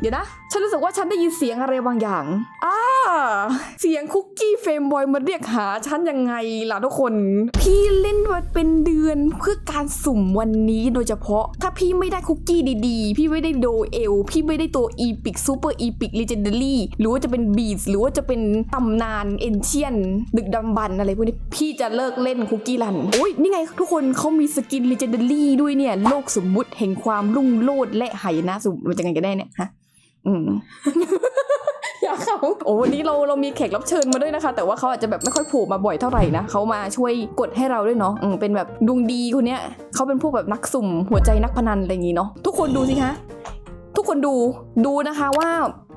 เดี๋ยวนะ ฉันรู้สึกว่าฉันได้ยินเสียงอะไรบางอย่างอ่าเสียงคุกกี้เฟรมบอยมาเรียกหาฉันยังไงล่ะทุกคน พี่เล่นมาเป็นเดือนเพื่อการสุ่มวันนี้โดยเฉพาะ ถ้าพี่ไม่ได้คุกกี้ดีๆ พี่ไม่ได้โดเอล พี่ไม่ได้ตัวอีพิกซูเปอร์อีพิกเลเจนดารี่หรือว่าจะเป็นบีสหรือว่าจะเป็นตำนานเอนเชียน ดึกดำบรรอะไรพวกนี้พี่จะเลิกเล่นคุกกี้รันโอ้ยนี่ไงทุกคนเขามีสกินเลเจนดารี่ด้วยเนี่ยโลกสมมุติแห่งความรุ่งโรจน์และหายนะสมมุติมันจะไงกันแน่เนี่ยฮะ อืมอยากเขาโอ้วันนี้เราเรามีแขกรับเชิญมาด้วยนะคะ แต่ว่าเขาอาจจะแบบไม่ค่อยโผล่มาบ่อยเท่าไหร่นะเขามาช่วยกดให้เราด้วยเนาะอืมเป็นแบบดวงดีคนเนี้ยเขาเป็นพวกแบบนักสุ่มหัวใจนักพนันอะไรอย่างงี้เนาะทุกคนดูสิคะ ทุกคนดูดูนะคะว่า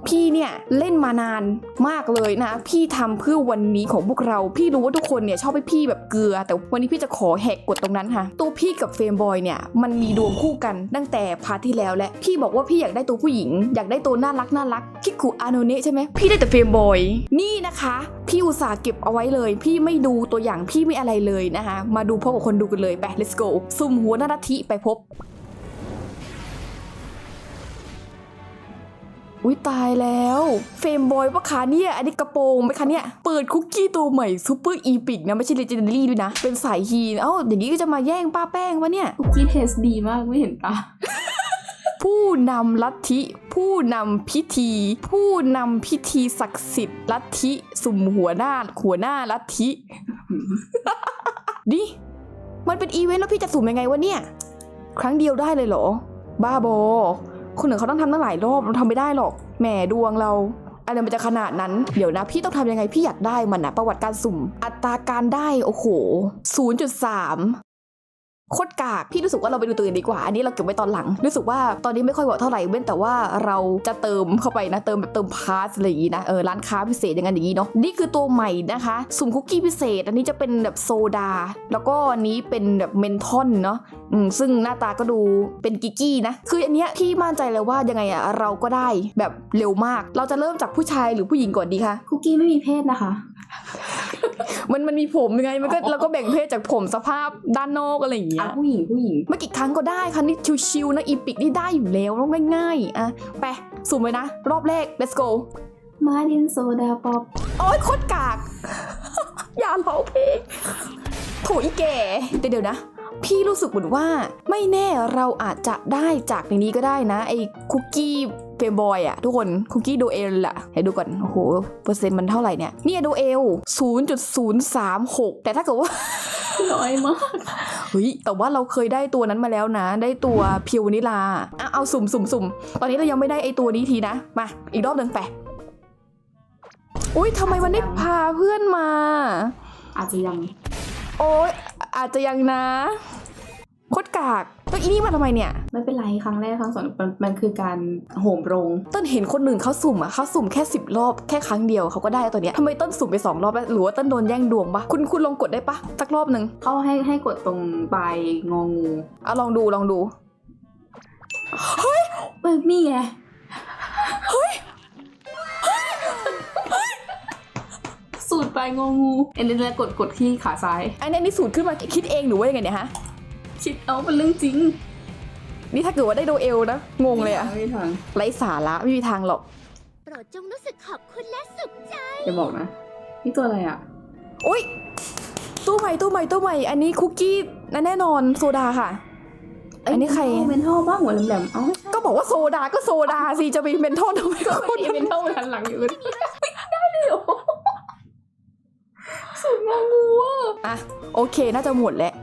พี่เนี่ยเล่นมานานมากเลยนะ พี่ทำเพื่อวันนี้ของพวกเรา พี่รู้ว่าทุกคนเนี่ยชอบให้พี่แบบเกลือ แต่วันนี้พี่จะขอแหกกฎตรงนั้นค่ะ ตัวพี่กับเฟรมบอยเนี่ยมันมีดวงคู่กันตั้งแต่พาร์ทที่แล้วและ พี่บอกว่าพี่อยากได้ตัวผู้หญิง อยากได้ตัวน่ารักน่ารักคิคุอาโนเนะใช่ไหมพี่ได้แต่เฟรมบอยนี่นะคะ พี่อุตส่าห์เก็บเอาไว้เลย พี่ไม่ดูตัวอย่างพี่ไม่อะไรเลยนะคะ มาดูพบกับคนดูกันเลยไป let's go ซุ่มหัวนารัฐิไปพบ อุ้ยตายแล้ว เฟรมบอยปะคะเนี่ยอันนี้กระโปรงไหมคะเนี่ย เปิดคุกกี้ตัวใหม่ซูเปอร์อีพิกนะ ไม่ใช่เลเจนดารี่ด้วยนะ เป็นสายฮีนเอ้าอย่างนี้ก็จะมาแย่งป้าแป้งวะเนี่ย คุกกี้เทสดีมากไม่เห็นตาผู้นำลัทธิ ผู้นำพิธี ผู้นำพิธีศักดิ์สิทธิ์ลัทธิสุ่มหัวหน้าหัวหน้าลัทธิดิมันเป็นอีเวนต์แล้วพี่จะสุ่มยังไงวะเนี่ย ครั้งเดียวได้เลยเหรอ บ้าบอ คนอื่นเขาต้องทำตั้งหลายรอบเราทำไม่ได้หรอก แหมดวงเราอะไรมันจะขนาดนั้น เดี๋ยวนะ พี่ต้องทำยังไง พี่อยากได้มันนะประวัติการสุ่ม อัตราการได้ โอ้โห 0.3 โคตรกากพี่รู้สึกว่าเราไปดูตัวอื่นดีกว่า อันนี้เราเก็บไว้ตอนหลัง รู้สึกว่าตอนนี้ไม่ค่อยเหมาะเท่าไหร่เว้นแต่ว่าเราจะเติมเข้าไปนะเติมแบบเติมพาสอะไรอย่างงี้นะเออร้านค้าพิเศษอย่างนั้นอย่างนี้เนาะนี่คือตัวใหม่นะคะสุ่มคุกกี้พิเศษ อันนี้จะเป็นแบบโซดา แล้วก็อันนี้เป็นแบบเมนทอนเนาะอืมซึ่งหน้าตาก็ดูเป็นกิกกี้นะคืออันเนี้ยพี่มั่นใจเลยว่ายังไงอะเราก็ได้แบบเร็วมาก เราจะเริ่มจากผู้ชายหรือผู้หญิงก่อนดีคะคุกกี้ไม่มีเพศนะคะมันมันมีผมยังไงมันก็เราก็แบ่งเพศจากผมสภาพด้านนอกอะไรอย่างเงี้อะยผู้หญิงผู้หญิงไม่กี่ครั้งก็ได้ค่ะนี่ชิวๆนะอีปิกนี่ได้อยู่แล้วต้องง่ายๆอะไปสุ่มเลยนะ รอบแรก let's go มาดินโซดาป๊อปโอ๊ยโคตรกาก อย่าร้องเพลงโถอีแก่แต่เดี๋ยวนะ พี่รู้สึกเหมือนว่าไม่แน่เราอาจจะได้จากในนี้ก็ได้นะ ไอ้คุกกี้ เฟรมบอยอะทุกคนคุกกี้โดเอลอะให้ดูก่อน โอ้โห เปอร์เซ็นต์มันเท่าไหร่เนี่ย เนี่ยโดเอล0.036 แต่ถ้าเกิดว่าน้อยมากเฮ้ยแต่ว่าเราเคยได้ตัวนั้นมาแล้วนะ ได้ตัวเพียวนิลาอะเอาสุ่มสุ่มสุ่มตอนนี้เรายังไม่ได้ไอตัวนี้ทีนะ มา อีกรอบหนึ่งไปอุ้ยทำไมมันได้พาเพื่อนมา อาจจะยัง โอ๊ยอาจจะยังนะ โคตรกากแล้วอีนี่มาทำไมเนี่ย ไม่เป็นไรครั้งแรกครั้งสองมันมันคือการโหมโรง ต้นเห็นคนอื่นเขาสุ่มอะเขาสุ่มแค่สิบรอบแค่ครั้งเดียวเขาก็ได้ตัวเนี้ยทำไมต้นสุ่มไปสองรอบแล้วหรือว่าต้นโดนแย่งดวงปะคุณคุณลองกดได้ปะสักรอบหนึ่งเขาให้ให้กดตรงปลายงองูเอาลองดูลองดูเออนี่ไงสูตรปลายงองูเอ็นเดนกดกดที่ขาซ้ายอันนี้นี่สูตรขึ้นมาคิดเองหรือว่ายังไงเนี่ยฮะ คิดเอาเป็นเรื่องจริงนี่ถ้าเกิดว่าได้โดเอลนะ งงเลยอะไม่มีทางไร้สาระไม่มีทางหรอก โปรดจงรู้สึกขอบคุณและสุขใจ อย่าบอกนะ นี่ตัวอะไรอะ อุ้ยตู้ใหม่ตู้ใหม่ตู้ใหม่ อันนี้คุกกี้นแน่นอนโซดาค่ะ อันนี้ใคร เมนทัลบ้างหัวแหลมๆเอ้าก็บอกว่าโซดาก็โซดาสิจะไปเป็นโทษทำไมก็ก็มีเมนทัลหันหลังอยู่ได้เลยเหรอสูตรงองูอะอะโอเคน่าจะหมดแล้ว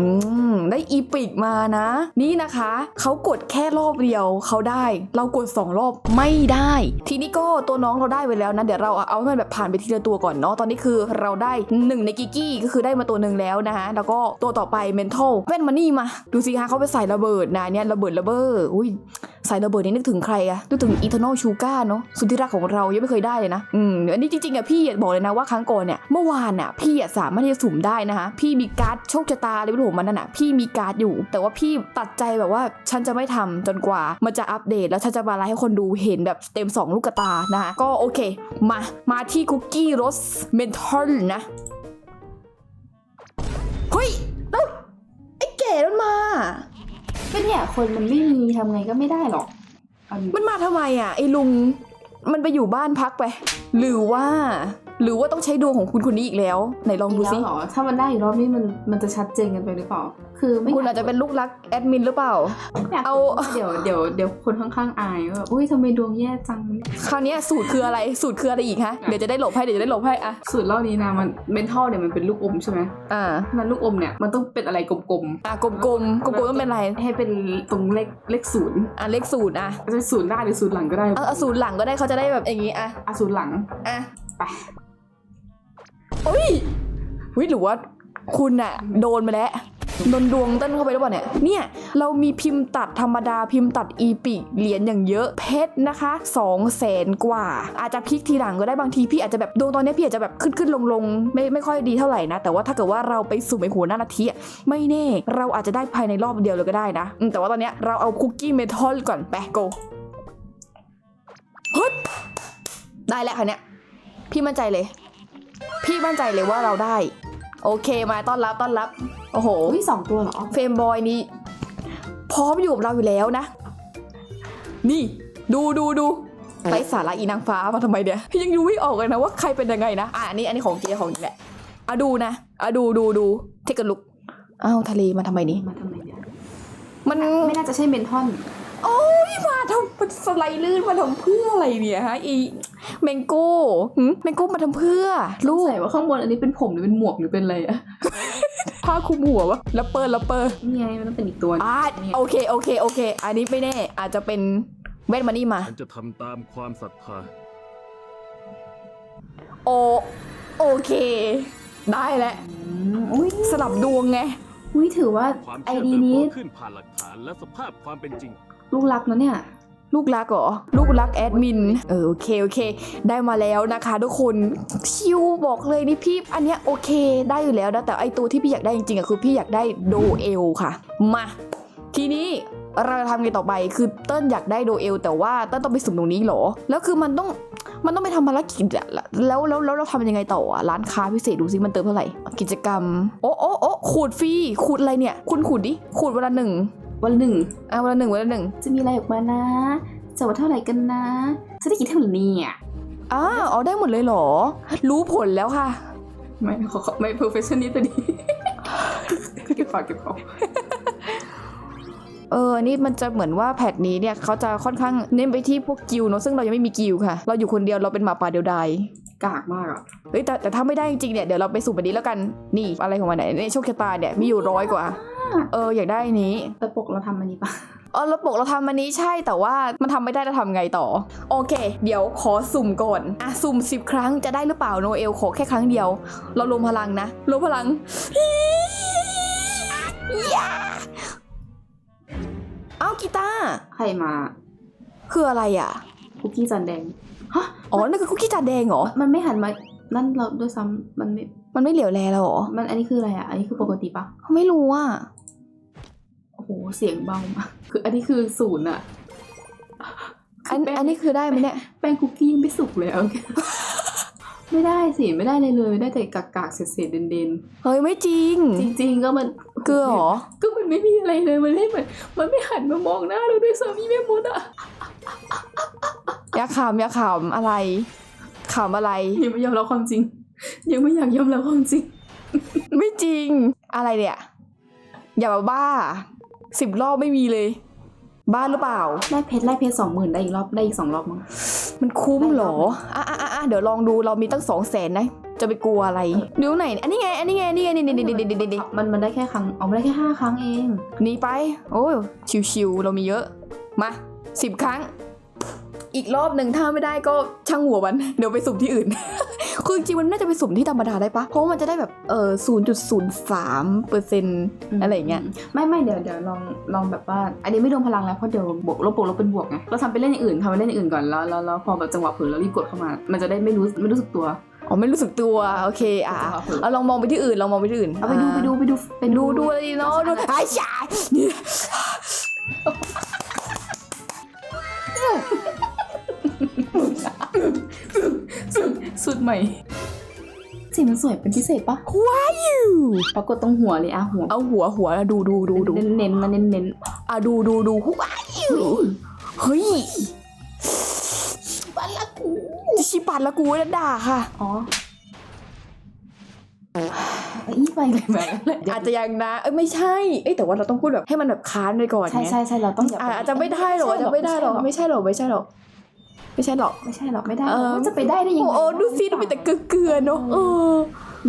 อืมได้อีปิกมานะ นี่นะคะเขากดแค่รอบเดียวเขาได้ เรากดสองรอบไม่ได้ ทีนี้ก็ตัวน้องเราได้ไปแล้วนะเดี๋ยวเราเอาให้มันแบบผ่านไปทีละตัวก่อนเนาะตอนนี้คือเราได้หนึ่งในกิกกี้ก็คือได้มาตัวหนึ่งแล้วนะคะแล้วก็ตัวต่อไปเมนทัลแว่นมานี่มา ดูสิคะเขาไปใส่ระเบิดนะเนี่ยระเบิดระเบ้ออุ้ยใส่ระเบิดนี่นึกถึงใครอะนึกถึงอีเทอร์นอลชูการ์เนาะสุดที่รักของเรายังไม่เคยได้เลยนะอืมอันนี้จริงๆอะพี่อะบอกเลยนะว่าครั้งก่อนเนี่ยเมื่อวานอะพี่อะสามารถที่จะสุ่มได้นะคะพี่มีการ์ดโชคชะตาอะไรไม่รู้ของมันนั่นอะพี่มีการ์ดอยู่ แต่ว่าพี่ตัดใจแบบว่าฉันจะไม่ทำจนกว่ามันจะอัปเดต แล้วฉันจะมาไลฟ์ให้คนดูเห็นแบบเต็มสองลูกตานะคะก็โอเค มามาที่คุกกี้รสเมนทอลนะเฮ้ยแล้วไอ้แก่มันมา ก็เนี่ยคนมันไม่มีทำไงก็ไม่ได้หรอกอันนี้มันมาทำไมอะไอ้ลุง มันไปอยู่บ้านพักไป หรือว่า หรือว่าต้องใช้ดวงของคุณคนนี้อีกแล้วไหนลองดูอีกสิแล้วเหรอถ้ามันได้อีกรอบนี้มันมันจะชัดเจนกันไปหรือเปล่า คือไม่คุณอาจจะเป็นลูกรักแอดมินหรือเปล่าอยากเอา เดี๋ยวเดี๋ยวเดี๋ยวคนข้างๆอายว่าแบบอุ้ยทำไมดวงแย่จัง คราวเนี้ยสูตรคืออะไร สูตรคืออะไรอีกฮะ เดี๋ยวจะได้หลบให้ เดี๋ยวจะได้หลบให้อะสูตรรอบนี้นะมันเมนทัลเนี่ยมันเป็นลูกอมใช่ไหมอ่านั้นลูกอมเนี่ยมันต้องเป็นอะไรกลมอะกลมๆกลมๆต้องเป็นอะไร ๆให้เป็นตรงเลขเลขศูนย์อะเลขสูตรอะ จะศูนย์หน้าหรือศูนย์หลังก็ได้เออเอาสูตรหลังก็ได้เขาจะได้แบบอย่างงี้อะอะศูนย์หลังอะไป อุ้ยอุ้ยหรือว่าคุณอะโดนมาแล้วโดนดวงเต้นเข้าไปหรือเปล่าเนี่ย เนี่ย เรามีพิมพ์ตัดธรรมดาพิมพ์ตัดอีปิเหรียญอย่างเยอะเพชรนะคะ2องแสนกว่า อาจจะพลิกทีหลังก็ได้บางทีพี่อาจจะแบบดวงตอนนี้พี่อาจจะแบบขึ้นขึ้นลงลงไม่ไม่ค่อยดีเท่าไหร่นะ แต่ว่าถ้าเกิดว่าเราไปสู่ไอหัวหน้านาทีอะไม่แน่ เราอาจจะได้ภายในรอบเดียวเลยก็ได้นะ แต่ว่าตอนเนี้ยเราเอาคุกกี้เมทัลก่อนไปโกฮึดได้แล้วค่ะเนี่ยพี่มั่นใจเลย พี่มั่นใจเลยว่าเราได้ โอเคมาต้อนรับต้อนรับ โอ้โหอุ้ยสองตัวเหรอ เฟรมบอยนี่พร้อมอยู่กับเราอยู่แล้วนะ นี่ดูดูดูไร้สาระอีนางฟ้ามาทำไมเนี่ยพี่ยังดูไม่ออกเลยนะว่าใครเป็นยังไงนะ อะอันนี้อันนี้ของจริงของจริงแหละอะดูนะอะดูดูดูเทคกันลุกอ้าวทะเลมาทำไมนี่มาทำไมเนี่ยมันไม่น่าจะใช่เมนทอน โอ้ยมาทำมันสไลด์ลื่นมาทำเพื่ออะไรเนี่ยฮะอี แมงโก้หึแมงโก้มาทำเพื่อ ลูลูกกใส่ว่าข้างบนอันนี้เป็นผมหรือเป็นหมวกหรือเป็นอะไรอะผ้าคลุมหัววะแล้วเปิดแล้วเปิดนี่ไงมันต้องเป็นอีกตัวอ่าเนี่ยโอเคโอเคโอเค อันนี้ไม่แน่อาจจะเป็นเวทมานี่มาฉันจะทำตามความศรัทธาโอโอเค ได้แล้วอืมอุ้ยสลับดวงไงอุ้ยถือว่าความไอเชื่อดีเติบนี้โตขึ้นผ่านหลักฐานและสภาพความเป็นจริง ลูกรักนะเนี่ย ลูกรักเหรอ ลูกรักแอดมิน เออโอเคโอเค ได้มาแล้วนะคะทุกคนชิวบอกเลยนี่พี่ อันเนี้ยโอเค ได้อยู่แล้วนะแต่ไอตัวที่พี่อยากได้จริงๆอะคือพี่อยากได้โดเอลค่ะ มา ทีนี้ เราจะทำไงต่อไป คือเติ้ลอยากได้โดเอล แต่ว่าเติ้ลต้องไปสุ่มตรงนี้เหรอ แล้วคือมันต้องมันต้องไปทำภารกิจอะแล้วแล้วแล้วเราทำยังไงต่ออะร้านค้าพิเศษดูซิมันเติมเท่าไหร่ กิจกรรม โอ้โอ้โอ้ขูดฟรีขูดอะไรเนี่ย คุณขูดดิ ขูดวันละหนึ่ง วันหนึ่งอะวันละหนึ่งวันละหนึ่ง จะมีอะไรออกมานะจะว่าเท่าไหร่กันนะจะได้กี่เท่าไหร่เนี่ยอ่าเอาได้หมดเลยเหรอ รู้ผลแล้วค่ะ ไม่ขอขอไม่ perfectionist ตัวนี้เก็บปากเก็บคอ เออนี่มันจะเหมือนว่าแพทนี้เนี่ยเขาจะค่อนข้างเน้นไปที่พวกกิลด์เนอะซึ่งเรายังไม่มีกิลด์ค่ะ เราอยู่คนเดียวเราเป็นหมาป่าเดียวดายกากมากอะเฮ้ยแต่แต่ถ้าไม่ได้จริงๆเนี่ยเดี๋ยวเราไปสุ่มแบบนี้แล้วกันนี่อะไรของมันเนี่ยในโชคชะตาเนี่ยมีอยู่ร้อยกว่า เอออยากได้อันนี้แต่ปกเราทำอันนี้ปะเออเราปกเราทำอันนี้ใช่แต่ว่ามันทำไม่ได้จะทำไงต่อ โอเค เดี๋ยวขอสุ่มก่อนอะสุ่มสิบครั้งจะได้หรือเปล่าโนเอลขอแค่ครั้งเดียว เรารวมพลังนะรวมพลัง ยาเอ้ากีตาร์ใครมาคืออะไรอะ คุกกี้จานแดงอ๋อนั่นคือคุกกี้จานแดงเหรอ มันไม่หันมา นั่นเราด้วยซ้ำมันไม่ มันไม่เหลียวแลเราเหรอมันอันนี้คืออะไรอะ อันนี้คือปกติปะไม่รู้อะโอ้โห เสียงเบามากคืออันนี้คือศูนย์อะ อันอันนี้คือได้ไหมเนี่ย แป้งคุกกี้ยังไม่สุกเลยเอา ไม่ได้สิไม่ได้เลยเลยได้แต่กากากๆเศษๆเด่นเฮ้ยไม่จริง ๆจริง ๆ ก็มันเกลือเหรอ ก็มันไม่มีอะไรเลยมันไม่เหมือนมันไม่หันมามองหน้าเราด้วยซ้ำมีแม่มดอะอย่าขำอย่าขำอะไรขำอะไร ยังไม่ยอมรับความจริง ยังไม่อยากยอมรับความจริง ไม่จริง อะไรเนี่ย อย่ามาบ้าสิบรอบไม่มีเลย บ้าหรือเปล่าได้เพชรได้เพชรสองหมื่นได้อีกรอบได้อีกสองรอบมั้งมันคุ้มเหรออะอะอะอะเดี๋ยวลองดูเรามีตั้งสองแสนนะจะไปกลัวอะไร นิ้วไหน อันนี้ไง อันนี้ไง นี่ไง นี่นี่นี่นี่นี่นี่มันมันได้แค่ครั้งเอาไม่ได้แค่ห้าครั้งเองหนีไป โอ้ยชิวๆ เรามีเยอะ มาสิบครั้ง อีกรอบหนึ่งถ้าไม่ได้ก็ช่างหัวมัน เดี๋ยวไปสุ่มที่อื่น คือจริงๆมันน่าจะไปสุ่มที่ธรรมดาได้ปะเพราะว่ามันจะได้แบบเออศูนย์จุดศูนย์สามเปอร์เซ็นต์อะไรอย่างเงี้ยไม่ไม่เดี๋ยวเดี๋ยวลองลองแบบว่า อันนี้ไม่รวมพลังแล้วเพราะเดี๋ยวบวกลบบวกลบเป็นบวกไงเราทำไปเล่นอย่างอื่นทำไปเล่นอย่างอื่นก่อนแล้วแล้วแล้วพอแบบจังหวะเผลอเรารีบกดเข้ามา มันจะได้ไม่รู้ไม่รู้สึกตัวอ๋อไม่รู้สึกตัวโอเคอะจังหวะเผลอเอาลองมองไปที่อื่นลองมองไปที่อื่นเอาไปดูไปดูไปดูไปดูดูอะไรดีเนาะดูไอ้ชาย สุดใหม่ สีมันสวยเป็นพิเศษปะว้าอยู่ปรากฏตรงหัวเลยอะหัวเอาหัวหัวดูดูดูดูเน้นเน้นๆมาเน้นเน้นอะดูดูดูว้าอยู่เฮ้ยบ้านละกูชิปัดละกูนะด่าค่ะ อ๋อเอ้ยไปเลยแม่เลยอาจจะยังนะ เอ้ยไม่ใช่ เอ้ยแต่ว่าเราต้องพูดแบบให้มันแบบค้านไปก่อนใช่ไงใช่ใช่เราต้องอย่าอะอาจจะไม่ได้หรอกอาจจะไม่ได้หรอกไม่ใช่หรอกไม่ใช่หรอก ไม่ใช่หรอกไม่ใช่หรอกไม่ได้เออมันจะไปได้ได้ยังไงโอ้ดูสิดูมีแต่เกลือๆเนาะเออ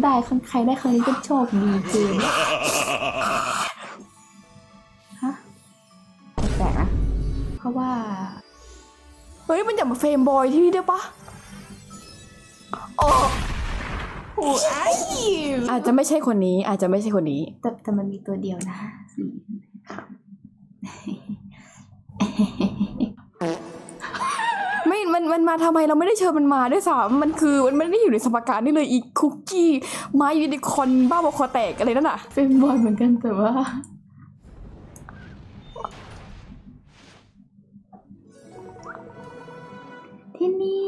ได้ครั้งใครได้ครั้งนี้ก็โชคดีเกินฮะแปลกๆนะเพราะว่า เฮ้ยมันอย่ามาเฟรมบอยที่นี่ได้ปะโอ้โหไอ้อาจจะไม่ใช่คนนี้ อาจจะไม่ใช่คนนี้ แต่แต่มันมีตัวเดียวนะสี่ไม่มันมันมาทำไมเราไม่ได้เชิญมันมาด้วยซ้ำมันคือมันไม่ได้อยู่ในสมการนี่เลยอีคุกกี้ไม้ยูนิคอร์นบ้าบอคอแตกอะไรนั่นน่ะ เป็นบอลเหมือนกันแต่ว่าที่นี่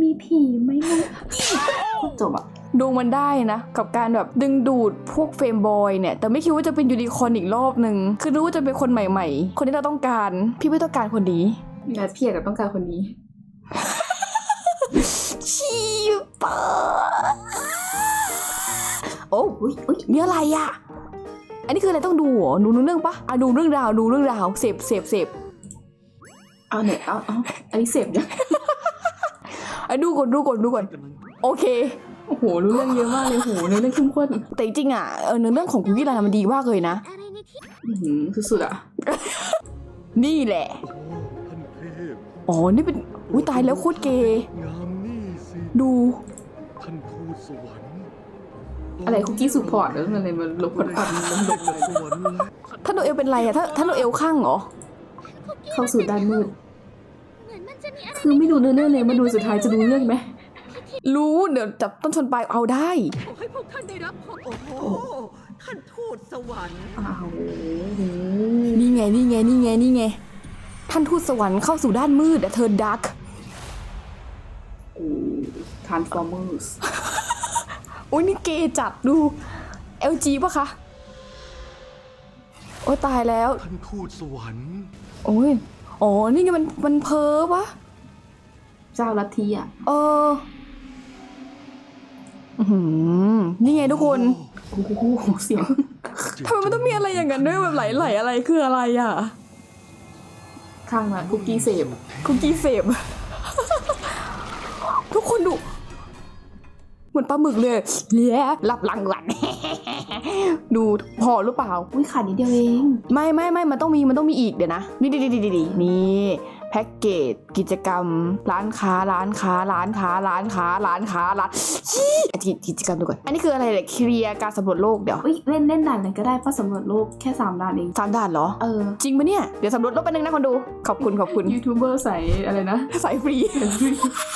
มีผีไหมนะจบอะดูมันได้นะ กับการแบบดึงดูดพวกเฟรมบอยเนี่ย แต่ไม่คิดว่าจะเป็นยูนิคอร์นอีกรอบหนึ่งคือรู้ว่าจะเป็นคนใหม่ๆ คนที่เราต้องการ พี่ไม่ต้องการคนนี้งานพี่อาจจะต้องการคนนี้ ชีปะโอ้อุ้ยอุ้ยนี่อะไรอะอันนี้คืออะไรต้องดูเหรอดูเรื่องปะอะดูเรื่องราวดูเรื่องราวเสพเสพเสพเอาเนี่ยเอาเอาอันนี้เสพยังอะดูก่อนดูก่อนดูก่อนโอเคโอ้โหรู้เรื่องเยอะมากเลยโอ้โหเนื้อเรื่องเข้มข้นแต่จริงๆอะเออเนื้อเรื่องของคุกกี้รันมันดีมากเลยนะอะไรในที่อื้อหือสุดๆอะนี่แหละโอ้ท่านเทพอ๋อ นี่เป็น อุ้ยตายแล้วโคตรเกย์งามนี่สิ ดู ท่านทูตสวรรค์อะไรคุกกี้สุพอร์ตแล้วอะไรมันลบกดอัดมันลบสวรรค์และท่านโนเอลเป็นไรอะท่านท่านโนเอลข้างเหรอ เข้าสู่ด้านมืด เหมือนมันจะมีอะไรคือไม่ดูเนื้อเรื่องเลยมาดูสุดท้ายจะดูเรื่องไหม รู้เดี๋ยวจับต้นชนปลายเอาได้ ขอให้พวกท่านได้รับพรโอ้โห ท่านทูตสวรรค์ อ้าวนี่ไงนี่ไงนี่ไงนี่ไง ท่านทูตสวรรค์เข้าสู่ด้านมืดอะเธอดักโอ้ ทานฟอร์เมอร์สอุ้ยนี่เกย์จัดดู LG ปะคะ โอ้ยตายแล้ว ท่านทูตสวรรค์โอ้ยอ๋อ นี่ไงมันมันเพ้อปะเจ้าลัทธิอะเอออื้อหือนี่ไงทุกคนโอ้โหเสียง ทำไมมันต้องมีอะไรอย่างนั้นด้วยแบบไหลๆอะไรคืออะไรอะ ข้างละคุกกี้เสพคุกกี้เสพ ทุกคนดู เหมือนปลาหมึกเลยเย้รับรางวัล ดูพอหรือเปล่า อุ้ยขาดนิดเดียวเอง ไม่ไม่ไม่มันต้องมีมันต้องมีอีกเดี๋ยวนะ นี่ดีดีดีดีนี่ แพ็กเกจกิจกรรม ร้านค้าร้านค้าร้านค้าร้านค้าร้านค้าร้านชี้อะกิจกิจกรรมดูก่อนอันนี้คืออะไรเนี่ยเคลียร์การสำรวจโลกเดี๋ยวอุ้ยเล่นเล่นด่านไหนก็ได้เพราะสำรวจโลกแค่สามด่านเองสามด่านเหรอเออจริงปะเนี่ยเดี๋ยวสำรวจโลกไปบนึงนะคนดูขอบคุณขอบคุณยูทูบเบอร์ใส่อะไรนะสายฟรี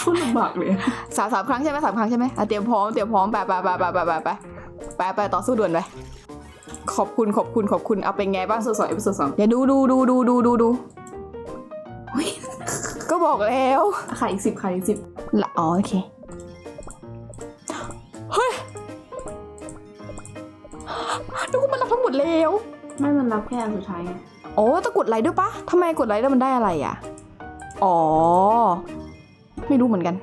พูดลำบากเลยสามสามครั้งใช่ไหมสามครั้งใช่ไหมอะเตรียมพร้อมเตรียมพร้อมไปไปไปไปไปไปไปไปไปต่อสู้ด่วนไปขอบคุณขอบคุณขอบคุณเอาเป็นไงบ้างสดสองเอพิโซดสองเดี๋ยวดูดูดูดูดูดูดู ก็บอกแล้วขายอีกสิบขายอีกสิบละอ๋อโอเค เฮ้ยดูมันรับทั้งหมดแล้ว ไม่มันรับแค่อันสุดท้ายไงโอ้ต้องกดไลค์ด้วยปะทำไมกดไลค์แล้วมันได้อะไรอะ อ๋อ ไม่รู้เหมือนกัน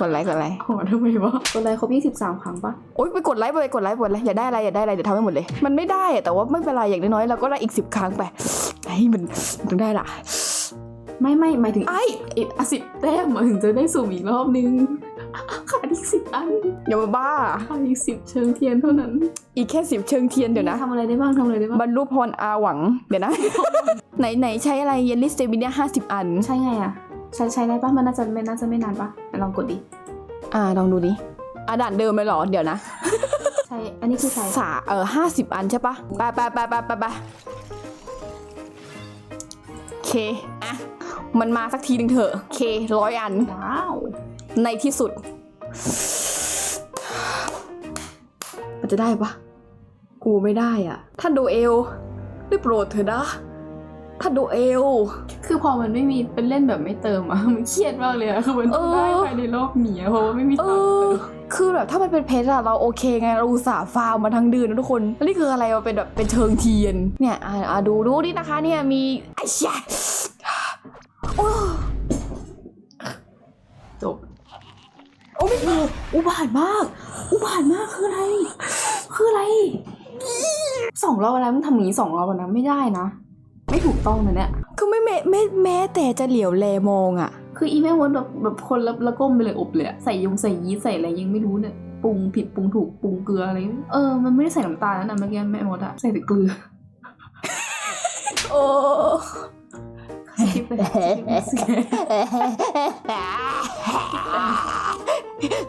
กดไลค์กดไลค์โหทำไมวะกดไลค์ครบยี่สิบสามครั้งปะโอ๊ยไปกดไลค์ไปกดไลค์กดไลค์อย่าได้อะไรอย่าได้อะไรเดี๋ยวทำให้หมดเลย มันไม่ได้อะแต่ว่าไม่เป็นไรอย่างน้อยๆเราก็ได้อีกสิบครั้งไปไอ้มันมันต้องได้ละ ไม่ไม่หมายถึงไอ้อีกสิบแต้มมาถึงจะได้สุ่มอีกรอบนึงขาดอีกสิบอันอย่ามาบ้าขาดอีกสิบเชิงเทียนเท่านั้น อีกแค่สิบเชิงเทียนเดี๋ยวนะทำอะไรได้บ้างทำอะไรได้บ้างบรรลุพรอาหวังเดี๋ยวนะ ไหนไหนใช้อะไรเยลลิสเตมิเนียห้าสิบอัน ใช่ไงอะ ใช้ใช้ได้ปะมันน่าจะไม่น่าจะไม่นานปะลองกดดิอ่าลองดูดิอ่าด่านเดิมเลยเหรอเดี๋ยวนะใช้อันนี้คือใช้สาเออห้าสิบอันใช่ปะไปไปไปไปไปไปโอเคอะ มันมาสักทีหนึ่งเถอะโอเคร้อยอัน ว้าว ในที่สุด มันจะได้ปะกูไม่ได้อะท่านโดเอลได้โปรดเถอะนะท่านโดเอล คือพอมันไม่มีเป็นเล่นแบบไม่เติมอะมันเครียดมากเลยอะคือมันต้องได้เออภายในรอบหนีอะเพราะว่าไม่มีเอตังค์อเติมคือแบบถ้ามันเป็นเพชรอะเราโอเคไง เราอุตส่าห์ฟาร์มมาทั้งเดือนนะทุกคนแล้วนี่คืออะไรมันเป็นแบบเป็นเชิงเทียน เนี่ย อ่าอ่าดูดูดินะคะ เนี่ยมีไอ้เชี่ย โอ้ จบ โอ้ไม่ถูก อุบาทมาก อุบาทมากคืออะไร คืออะไรสองรอบอะไรมึงทำอย่างนี้สองรอบแล้วนะไม่ได้นะ ไม่ถูกต้องนะเนี่ย คือไม่แม้แม้แม้แต่จะเหลียวแลมองอะคืออีแม่มดแบบแบบคนละละก้มไปเลยอบเลยอะใส่ยงใส่ยีสต์ใส่อะไรยังไม่รู้เนี่ยปรุงผิดปรุงถูกปรุงเกลืออะไรเออมันไม่ได้ใส่น้ำตาลนั่นนะเมื่อกี้แม่มดอะใส่แต่เกลือ โอ้สกิปไป สกิป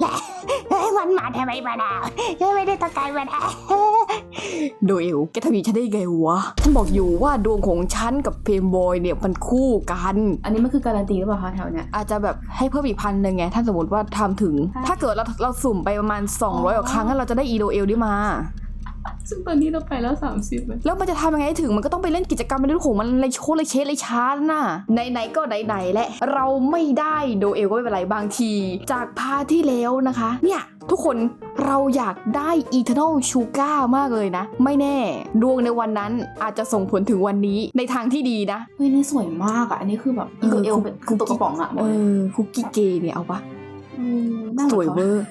ไปมันมาทำไมมาดาวฉันไม่ได้ต้องการมาดาวโดเอลแกทำอย่างนี้ฉันได้ไงวะ ฉันบอกอยู่ว่าดวงของฉันกับเพมบอยเนี่ยมันคู่กัน อันนี้มันคือการันตีหรือเปล่าคะแถวเนี้ยอาจจะแบบให้เพิ่มอีกพันหนึ่งไง ถ้าสมมติว่าทำถึงค่ะถ้าเกิดเราเราสุ่มไปประมาณ 200กว่าครั้งแล้วเราจะได้อีโดเอลได้มา ซึ่งตอนนี้เราไปแล้วสามสิบเลยแล้วมันจะทำยังไงให้ถึงมันก็ต้องไปเล่นกิจกรรมในเรื่องของมันเลยโชว์เลยเชสเลยช้าน่ะไหนๆก็ไหนๆแหละ เราไม่ได้โดเอลก็ไม่เป็นไรบางที จากพาร์ทที่แล้วนะคะ เนี่ยทุกคนเราอยากได้ Eternal Sugar มากเลยนะ ไม่แน่ ดวงในวันนั้นอาจจะส่งผลถึงวันนี้ในทางที่ดีนะเฮ้ยนี่สวยมากอะอันนี้คือแบบเออคือเอวเป็นคือตัวกระป๋องอะเออคุกกี้เกย์เนี่ยเอาปะน่าสรักวยเวอร์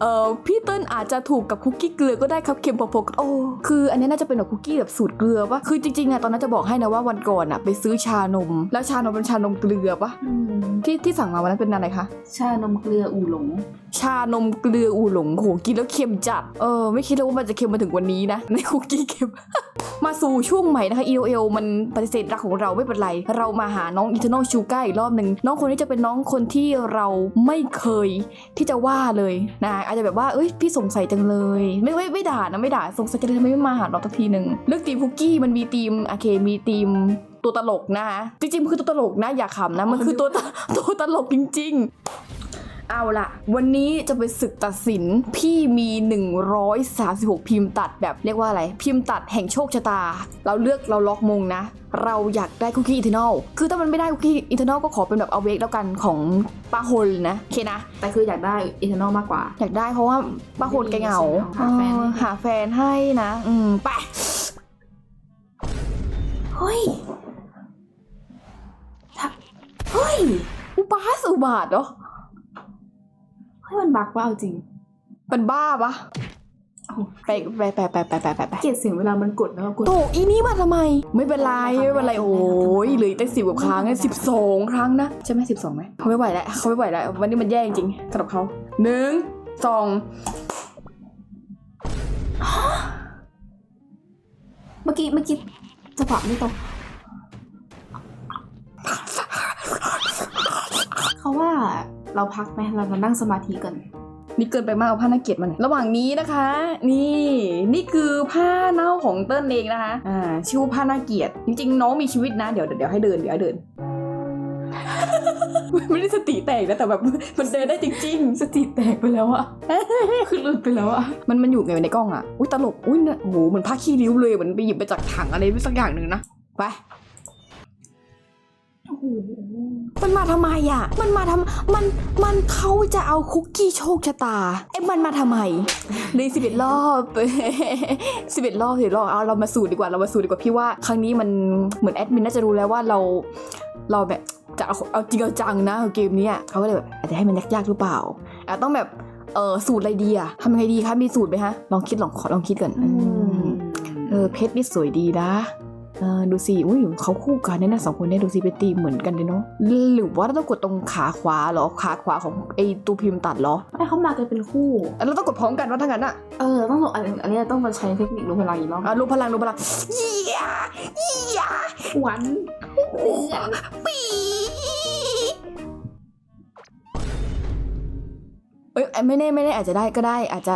เออพี่เติ้ลอาจจะถูกกับคุกกี้เกลือก็ได้ครับเค็มพอๆโอ้คืออันนี้น่าจะเป็นแบบคุกกี้แบบสูตรเกลือปะคือจริงๆอะตอนนั้นจะบอกให้นะว่าวันก่อนอะไปซื้อชานม แล้วชานมเป็นชานมเกลือปะอืมที่ที่สั่งมาวันนั้นเป็นอะไรคะชานมเกลืออูหลง ชานมเกลืออูหลงโหกินแล้วเค็มจัดเออไม่คิดเลยว่ามันจะเค็มมาถึงวันนี้นะในคุกกี้เค็ม มาสู่ช่วงใหม่นะคะ EOL มันปฏิเสธรักของเราไม่เป็นไร เรามาหาน้อง Eternal Sugar อีกรอบหนึ่งน้องคนนี้จะเป็นน้องคนที่เราไม่เคยที่จะว่าเลยนะอาจจะแบบว่าเอ้ยพี่สงสัยจังเลย ไม่ไม่ไม่ด่านะไม่ด่าสงสัยจังเลยทำไมไม่มาหาเราสักทีหนึ่งเลือกทีมคุกกี้มันมีทีมโอเคมีทีมตัวตลกนะคะจริงๆคือตัวตลกนะอย่าขำนะมันคือตัวตัวตลกจริง ๆ เอาละวันนี้จะเป็นศึกตัดสิน พี่มี 136 พิมพ์ตัดแบบเรียกว่าอะไร พิมพ์ตัดแห่งโชคชะตา เราเลือกเราล็อกมงนะ เราอยากได้คุกกี้อีเทนอลคือถ้ามันไม่ได้คุกกี้อีเทนอลก็ขอเป็นแบบเอาเวกแล้วกันของป้าฮลนะโอเคนะ แต่คืออยากได้อีเทนอลมากกว่า อยากได้เพราะว่าป้าฮลแกเหงาหาแฟนเออหาแฟนให้นะ อืมไปเฮ้ยถ้าเฮ้ยอุบาสอุบาทเหรอ เฮ้ยมันบักว่าเอาจริงเป็นบ้าปะโอ้โหไปไปไปไปไปไปไปไปเกลียดเสียงเวลามันกดแล้วกดโตอีนี่มาทำไม ไม่เป็นไรไม่เป็นไรโอ้ยเหลืออีกตั้งสิบกว่าครั้งสิบสองครั้งนะใช่ไหมสิบสองไหมเขาไม่ไหวแล้วเขาไม่ไหวแล้ววันนี้มันแย่จริงๆสำหรับเขาหนึ่งสองเมื่อกี้เมื่อกี้จังหวะไม่ตรงเขาว่า เราพักไหมเรามานั่งสมาธิกันนี่เกินไปมากเอาผ้าหน้าเกียรติมันระหว่างนี้นะคะ นี่นี่คือผ้าเน่าของเติ้ลเองนะคะอ่าชื่อว่าผ้าหน้าเกียรติจริงๆน้องมีชีวิตนะเดี๋ยวเดี๋ยวให้เดินเดี๋ยวให้เดิน ไม่ได้สติแตกนะแต่แบบมันเดินได้จริงๆ สติแตกไปแล้วอะคือหลุดไปแล้วอะมันมันอยู่ไงในกล้องอะอุ้ยตลกอุ้ยเนี่ยโอ้โหเหมือนผ้าขี้ริ้วเลยเหมือนไปหยิบไปจากถังอะไรสักอย่างหนึ่งนะไปโอ้โห มันมาทำไมอะ มันมาทำมัน มันเขาจะเอาคุกกี้โชคชะตาเอ้มันมาทำไมเลยสิบเอ็ดรอบสิบเอ็ดรอบสิบรอบ เอาเรามาสูตรดีกว่า เรามาสูตรดีกว่าพี่ว่าครั้งนี้มันเหมือนแอดมินน่าจะรู้แล้วว่าเรา เราแบบจะเอาเอาจริงเอาจังนะเกมเนี้ยเขาก็เลยแบบอาจจะให้มันยากๆหรือเปล่าอาจต้องแบบ เออสูตรอะไรดีอะทำยังไงดีคะ มีสูตรไหมฮะ ลองคิดลองขอลองคิดก่อนอือืมมเออเพชรนี่สวยดีนะเออ ดูสิอุ้ยเขาคู่กันเนี่ยนะสองคนเนี่ยดูสิเป็นตีมเหมือนกันเลยเนาะหรือว่าเราต้องกดตรงขาขวาเหรอขาขวาของไอตัวพิมพ์ตัดเหรอไม่เขามากันเป็นคู่อะเราต้องกดพร้อมกันว่าทั้างนั้นอะเออต้องอันอันนี้ต้องมาใช้เทคนิคลงพลังอีกรอบอะรวมพลังรวมพลังเยี่ยเยี่ยหวานปีเอ้ยไม่แน่ไม่แน่อาจจะได้ก็ได้อาจจะ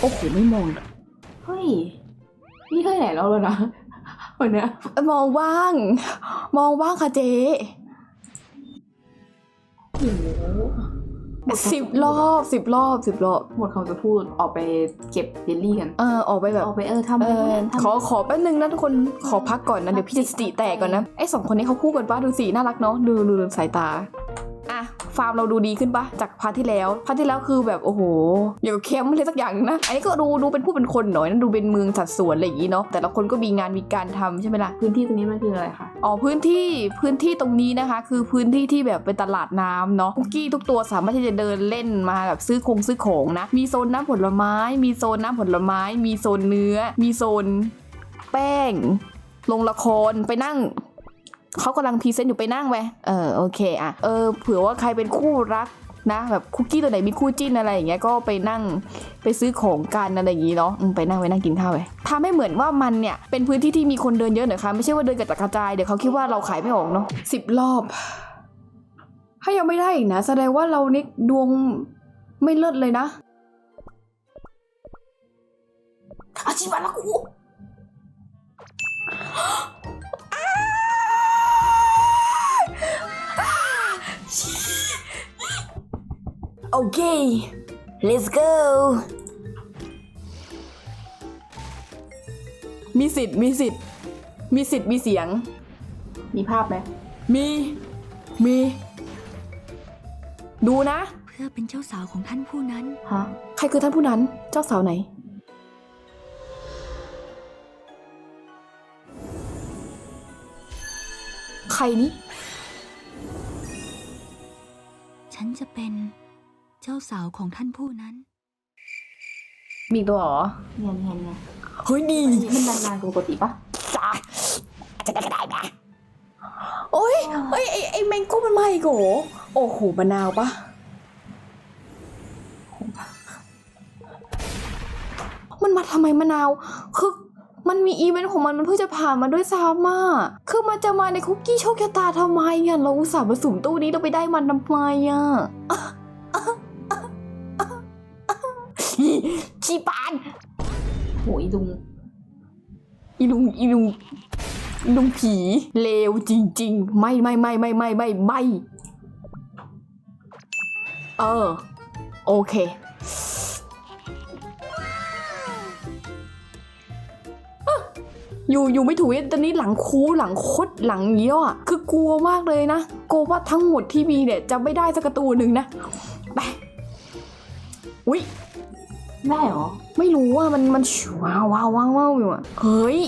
โอ้โหไม่มองเฮ้ยนี่เท่าไหร่แล้วแล้วนะ วันเนี้ยเอ้ยมองว่าง มองว่างค่ะเจ๊โอ้โหหมดคำสิบรอบสิบรอบสิบรอบ หมดคำจะพูดออกไปเก็บเยลลี่กัน เออออกไปแบบ ออกไปเออทำเอไปอทำขอขอแป๊บนึงนะทุกคนขอพักก่อนนะ เดี๋ยวพี่จะสติแตกก่อนนะ ไอ้สองคนนี้เขาคู่กันป้าดูสิน่ารักเนาะดูดูดูสายตาอะ ฟาร์มเราดูดีขึ้นปะจากพาร์ทที่แล้ว พาร์ทที่แล้วคือแบบโอ้โหอย่างกับแคมป์อะไรสักอย่างหนึงนะ อันนี้ก็ดูดูเป็นผู้เป็นคนหน่อยนะดูเป็นเมืองสัดส่วนอะไรอย่างงี้เนาะแต่ละคนก็มีงานมีการทำใช่ไหมล่ะพื้นที่ตรงนี้มันคืออะไรคะอ๋อพื้นที่พื้นที่ตรงนี้นะคะ คือพื้นที่ที่แบบเป็นตลาดน้ำเนาะคุกกี้ทุกตัวสามารถที่จะเดินเล่นมาแบบซื้อคงซื้อของนะ มีโซนน้ำผลไม้ มีโซนน้ำผลไม้ มีโซนเนื้อ มีโซนแป้งลงละครไปนั่ง เขากำลังพรีเซนต์อยู่ไปนั่งไปเออโอเคอะเออเผื่อว่าใครเป็นคู่รักนะแบบคุกกี้ตัวไหนมีคู่จิ้นอะไรอย่างเงี้ยก็ไปนั่งไปซื้อของกันอะไรอย่างงี้เนาะอืมไปนั่งไปนั่งกินข้าวไปทำให้เหมือนว่ามันเนี่ยเป็นพื้นที่ที่มีคนเดินเยอะหน่อยค่ะไม่ใช่ว่าเดินกระจัดกระจายเดี๋ยวเขาคิดว่าเราขายไม่ออกเนาะสิบรอบ ถ้ายังไม่ได้อีกนะแสดงว่าเรานี่ดวงไม่เลิศเลยนะอาชิบะละกู โอเค let's go มีสิทธิ์มีสิทธิ์มีสิทธิ์มีเสียง มีภาพไหมมีมี ดูนะ เพื่อเป็นเจ้าสาวของท่านผู้นั้น ฮะ ใครคือท่านผู้นั้น เจ้าสาวไหน ใครนี่ฉัน สาวของท่านผู้นั้น มีตัวเหรอเงียนเงียนเงียนเฮ้ยดีมันนานๆกว่าปกติปะจ้าจะได้ก็ได้นะโอ้ยเฮ้ยไอไอแมงโก้มันมาอีกเหรอโอ้โหมะนาวปะมันมาทำไมมะนาว คือมันมีอีเวนต์ของมันมันเพิ่งจะผ่านมาด้วยซ้ำอะคือมันจะมาในคุกกี้โชคชะตาทำไมอะเราอุตส่าห์มาสุ่มตู้นี้เราไปได้มันทำไมอะ ชีปานโหยลุงอีลุงอีลุงอีลุงผีเลวจริง ๆ ไม่ไม่ไม่ไม่ไม่ไม่ไม่เออ โอเคอะอยู่อยู่ไม่ถูกตอนนี้หลังคูหลังคดหลังเยี่ยวอะคือกลัวมากเลยนะกลัวว่าทั้งหมดที่มีเนี่ยจะไม่ได้สักการะตูนหนึ่งนะไปอุ้ย ได้เหรอ ไม่รู้ว่ามันมันว้าวว้าวว้าวว้าวอยู่อะเฮ้ย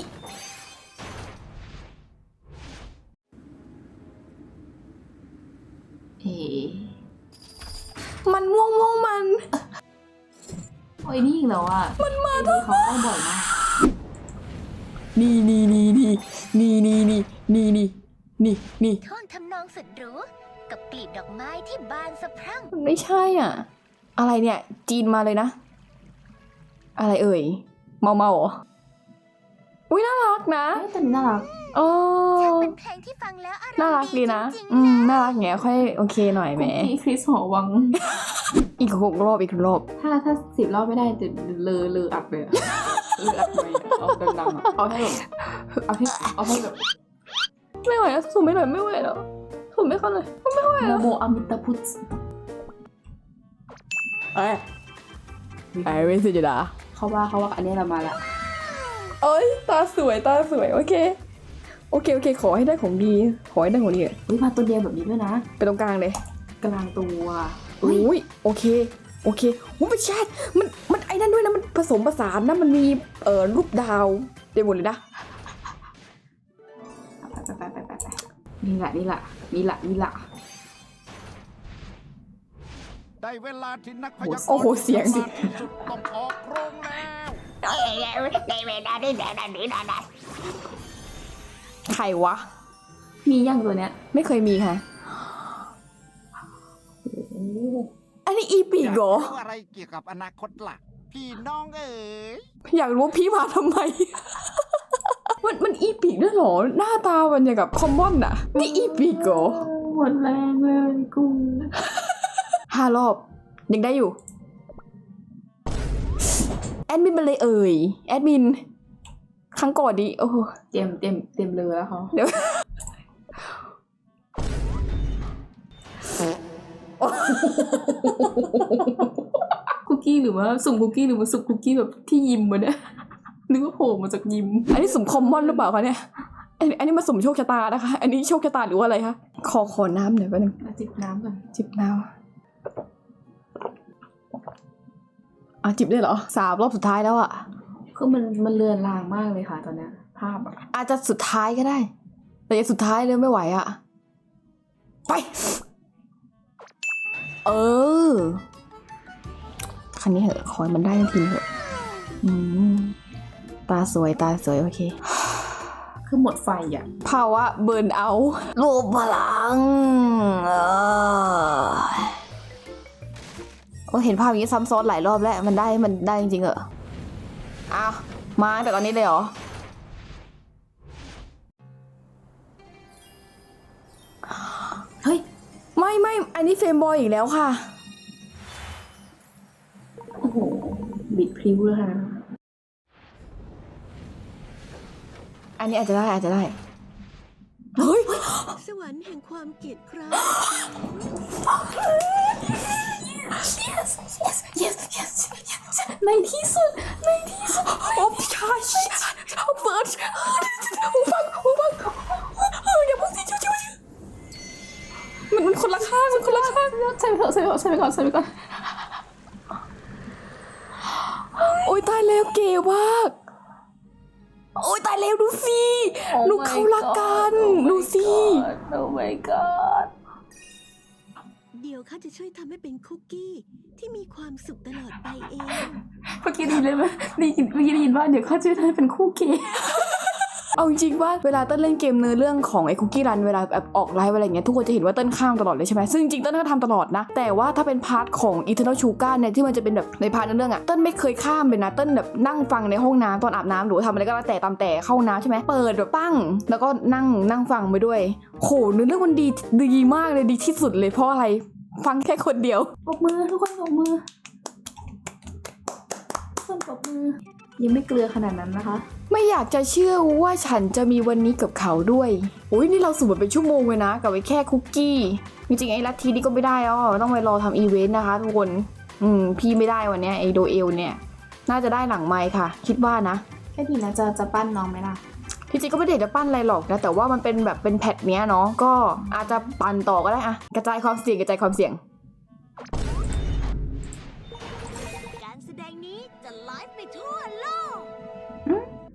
เอ๋มันม่วงม่วงมัน โอ้ยนี่อีกแล้วอะมันมาทุกเขาได้บ่อยมากนี่นี่นี่นี่นี่นี่นี่นี่นี่นี่นี่ท่วงทำนองสุดหรูกับกลีบดอกไม้ที่บานสะพรั่ง มันไม่ใช่อะ อะไรเนี่ย จีนมาเลยนะ อะไรเอ่ย เมาเมาเหรออุ้ยน่ารักนะเอ้ยแต่นี่น่ารักโอ้เป็นเพลงที่ฟังแล้วอารมณ์น่ารักดีนะ จริงๆ อืมน่ารักเงี้ยค่อยโอเคหน่อยแหมคุกกี้คริสหอวัง อีกหกรอบอีกรอบ ถ้าถ้าสิบรอบไม่ได้จะเลอเลออัดเลยอะเลออัดไหมเอาดังๆอะเอาให้แบบเอาให้เอาให้แบบไม่ไหวแล้วสุ่มไม่หน่อยไม่ไหวแล้วสุ่มไม่เข้าเลยไม่ไหวโมแล้วโมอมิตาพุทธ เอ้ยไอ้เวสิจดา เขาว่าเขาว่าอันนี้เรามาละเอ้ยตาสวยตาสวยโอเค โอเคโอเค ขอให้ได้ของดี ขอให้ได้ของดีอะอุ้ยมาตัวเดียวแบบนี้ด้วยนะไปตรงกลางเลยกลางตัวอุ้ยโอเคโอเคอุ้ยไม่ใช่มันมันไอ้นั่นด้วยนะมันผสมผสานนะมันมีเอ่อรูปดาวเต็มหมดเลยนะไปไปไปไปไปไปนี่แหละนี่แหละนี่แหละนี่แหละ ได้เวลาที่นักพยากรณ์โอ้โหเสียงสิ ที่สุดต้องออกโรงแล้วในเวลานี้เดี๋ยวนั้นนี้นะใครวะ มียังตัวเนี้ย ไม่เคยมีค่ะ อันนี้อีปีกเหรอ ยากรู้อะไรเกี่ยวกับอนาคตล่ะ พี่น้องเอ๋ยอยากรู้ว่าพี่มาทำไม มันมันอีปีกด้วยเหรอ หน้าตามันอย่างกับคอมมอนอะนี่อีปีกเหรอ หมดแรงเลยกู ห้ารอบยังได้อยู่ แอดมินมาเลยเอ่ย แอดมิน ครั้งก่อนดิโอ้โหเต็มเต็มเต็มเลยแล้วเขาเดี๋ยวคุกกี้หรือว่าสุ่มคุกกี้หรือว่าสุ่มคุกกี้แบบที่ยิมมาเนี่ยนึกว่าโผล่มาจากยิม อันนี้สุ่มคอมมอนหรือเปล่าคะเนี่ยอันอันนี้มาสุ่มโชคชะตานะคะ อันนี้โชคชะตาหรือว่าอะไรคะ ขอขอน้ำหน่อยแป๊บนึงมาจิบน้ำก่อนจิบน้ำ อะจิบได้เหรอสามรอบสุดท้ายแล้วอะ คือมันมันเลือนลางมากเลยค่ะ ตอนเนี้ย ภาพอะอาจจะสุดท้ายก็ได้ แต่ยังสุดท้ายเลยไม่ไหวอะ ไป เออ คันนี้เหอะขอให้มันได้ทันทีเหอะอืมตาสวยตาสวยโอเค คือหมดไฟอะภาวะเบิร์นเอารวมพลังเออ โอ้เห็นภาพอย่างนี้ซ้ำซ้อนหลายรอบแล้ว มันได้มันได้จริงๆเหรออ้าวมาตั้งแต่ตอนนี้เลยเหรอเฮ้ยไม่ไม่อันนี้เฟรมบอยอีกแล้วค่ะโอ้โหบิดพริ้วเลยค่ะอันนี้อาจจะได้อาจจะได้เฮ้ยสวรรค์แห่งความเกลียดคร้าน ในที่สุดในที่สุดโอ้พี่ชายเปิดหูฟังหูฟังเอออย่าเพิ่งสิชิวๆมันมันคนละข้างมันคนละข้างใส่ไปก่อนใส่ไปก่อนใส่ไปก่อนใส่ไปก่อนโอ้ยตายแล้วเก๋มากโอ้ยตายแล้วดูสิลูกเขารักกันดูสิโอ้ my god เดี๋ยวข้าจะช่วยทำให้เป็นคุกกี้ที่มีความสุขตลอดไปเอง เมื่อกี้ได้ยินเลยไหมได้ยินเมื่อกี้ได้ยินว่าเดี๋ยวเขาจะทำให้เป็นคู่เกย์ เอาจริงๆว่าเวลาเต้นเล่นเกมเนื้อเรื่องของไอ้คุกกี้รันเวลาแบบออกไลฟ์อะไรอย่างเงี้ยทุกคนจะเห็นว่าเต้นข้ามตลอดเลยใช่ไหมซึ่งจริงๆเต้นก็ทำตลอดนะ แต่ว่าถ้าเป็นพาร์ทของ Eternal Sugar เนี่ยที่มันจะเป็นแบบในพาร์ทเนื้อเรื่องอะเต้นไม่เคยข้ามเลยนะเต้นแบบนั่งฟังในห้องน้ำตอนอาบน้ำหรือว่าทำอะไรก็แล้วแต่ตามแต่เข้าห้องน้ำใช่ไหมเปิดแบบตั้ง แล้วก็นั่งนั่งฟังไปด้วยโหเนื้อเรื่องมันดีดีมากเลยดีที่สุดเลยเพราะอะไรฟังแค่คนเดียวปรบมือทุกคนปรบมือทุกคนปรบมือยังไม่เกลือขนาดนั้นนะคะ ไม่อยากจะเชื่อว่าฉันจะมีวันนี้กับเขาด้วยอุ้ยนี่เราสุ่มมาเป็นชั่วโมงเลยนะ กับไอ้แค่คุกกี้จริงๆไอ้ลัทธินี่ก็ไม่ได้แล้วอะต้องไปรอทำอีเวนต์นะคะทุกคนอืมพี่ไม่ได้วันเนี้ยไอโดเอลเนี่ย น่าจะได้หลังไมค์ค่ะ คิดว่านะ แค่ดีนะจะจะปั้นน้องไหมล่ะที่จริงก็ไม่ได้จะปั้นอะไรหรอกนะแต่ว่ามันเป็นแบบเป็นแพทเนี้ยเนาะก็อาจจะปั่นต่อก็ได้อะกระจายความเสี่ยงกระจายความเสี่ยง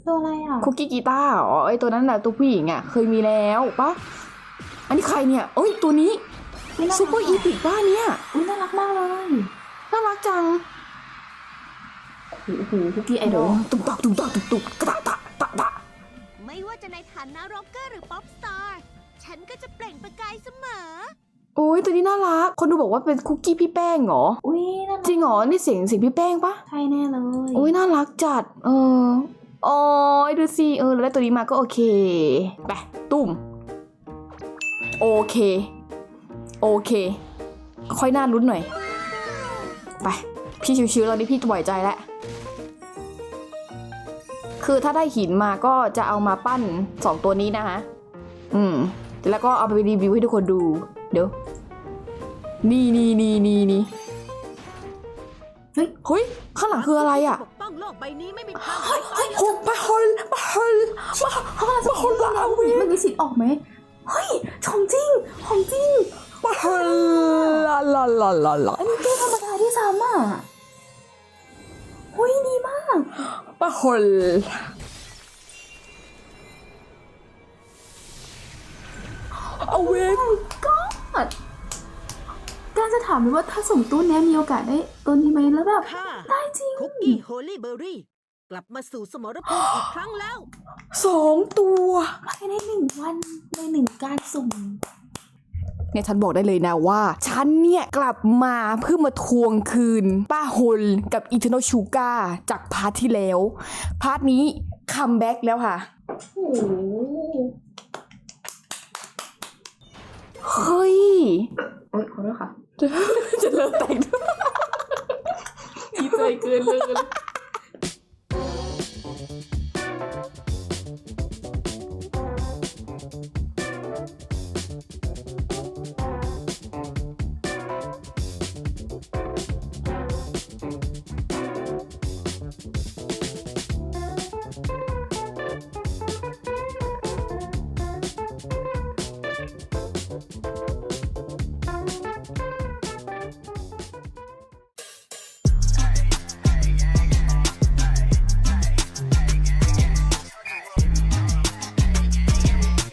ตัวอะไรอะคุกกี้กีตาร์อ๋อไอตัวนั้นแหละตัวผู้หญิงอะ เคยมีแล้วปะอันนี้ใครเนี่ยเอ้ยตัวนี้อุ๊ยน่าซูรักเปอร์อีพิกบ้านเนี่ยอุ้ยน่ารักมากเลยน่ารักจังโอ้โหคุกกี้ไอดโอ้อลตุกตักตุกตักตุกตุกกระตะตะตะไม่ว่าจะในฐานะร็อกเกอร์หรือป๊อปสตาร์ฉันก็จะเปล่งประกายเสมอโอ้ยตัวนี้น่ารัก คนดูบอกว่าเป็นคุกกี้พี่แป้งเหรออุ้ยน่ารักจริงเหรอนี่เสียงเสียงพี่แป้งปะใช่แน่เลยโอ้ยน่ารักจัด เออ โอ้ยดูสิเออแล้วได้ตัวนี้มาก็โอเคไปตุ่มโอเค โอเค ค่อยน่าลุ้นหน่อย ไป พี่ชิวๆตอนนี้พี่ปล่อยใจแล้ว คือถ้าได้หินมาก็จะเอามาปั้นสองตัวนี้นะคะ อืม แล้วก็เอาไปรีวิวให้ทุกคนดู เดี๋ยว นี่นี่นี่นี่นี่เฮ้ยเฮ้ยข้างหลังคืออะไรอะ ลกใบนี้ไม่มีทางหายไปโอ้ปะฮอลปะฮอลปะฮอลปะฮอลลาเวมันมีสิทธิ์ออกไหมเฮ้ยของจริงของจริงปะฮอลลาลาลาลาลาอันนี้แก้ธรรมดาที่ซ้ำอะเฮ้ยดีมากปะฮอลเอาเวนก็ การจะถามเลยว่าถ้าส่งตู้เนี้ยมีโอกาสได้ตัวนี้ไหมแล้วแบบค่ะได้จริงคุกกี้โฮลี่เบอร์รี่กลับมาสู่สมรภูมิอีกครั้งแล้ว สองตัวภายในหนึ่งวันในหนึ่งการสุ่มเนี่ยฉันบอกได้เลยนะว่า ฉันเนี่ยกลับมาเพื่อมาทวงคืน ป้าฮลกับอีเทอร์น l ชูการ์จากพาร์ทที่แล้ว พาร์ทนี้คัมแบ็กแล้วค่ะโอ้โหเฮ้ย โอ๊ยขอโทษค่ะ 对，就乐呆了，一 在跟乐了。